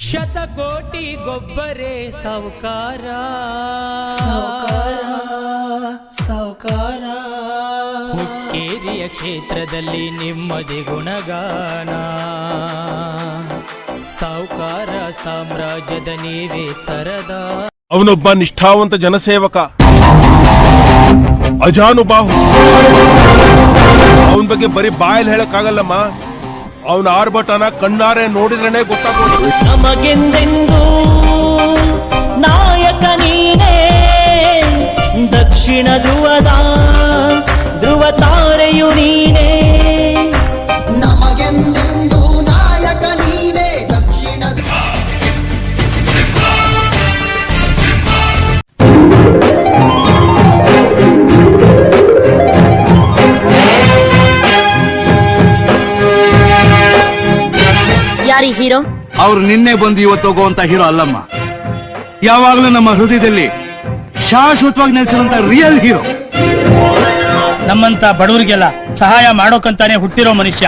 ಶತಕೋಟಿ ಗೊಬ್ಬರೆ ಸಾವುಕಾರ. ಸೌಕಾರ ಸೌಕಾರ ಹುಕ್ಕೇರಿಯ ಕ್ಷೇತ್ರದಲ್ಲಿ ನಿಮ್ಮದಿ ಗುಣಗಾನ. ಸೌಕಾರ ಸಾಮ್ರಾಜ್ಯದ ನೀವೇ ಸರದ. ಅವನೊಬ್ಬ ನಿಷ್ಠಾವಂತ ಜನಸೇವಕ. ಅಜಾನುಬಾಹು. ಅವನ ಬಗ್ಗೆ ಬರೀ ಬಾಯಲ್ಲಿ ಹೇಳಕ್ಕಾಗಲ್ಲಮ್ಮ. ಅವನ ಆರ್ಭಟನ ಕಣ್ಣಾರೆ ನೋಡಿದ್ರೇನೆ ಗೊತ್ತಾಗೋದು ನಮಗೆಂದೆಂದು ನಾಯಕ ನೀನೇ, ದಕ್ಷಿಣ ಧ್ರುವದ ಧ್ರುವ ತಾರೆಯು ನೀನೇ ಯಾರಿ ಹೀರೋ? ಅವ್ರು ನಿನ್ನೆ ಬಂದು ಇವತ್ತು ಹೋಗುವಂತ ಹೀರೋ ಅಲ್ಲಮ್ಮ. ಯಾವಾಗಲೂ ನಮ್ಮ ಹೃದಯದಲ್ಲಿ ಶಾಶ್ವತವಾಗಿ ನೆಲೆಸಿರುವಂತ ರಿಯಲ್ ಹೀರೋ ನಮ್ಮಂತ ಬಡವರಿಗೆಲ್ಲ ಸಹಾಯ ಮಾಡೋಕಂತಾನೆ ಹುಟ್ಟಿರೋ ಮನುಷ್ಯ.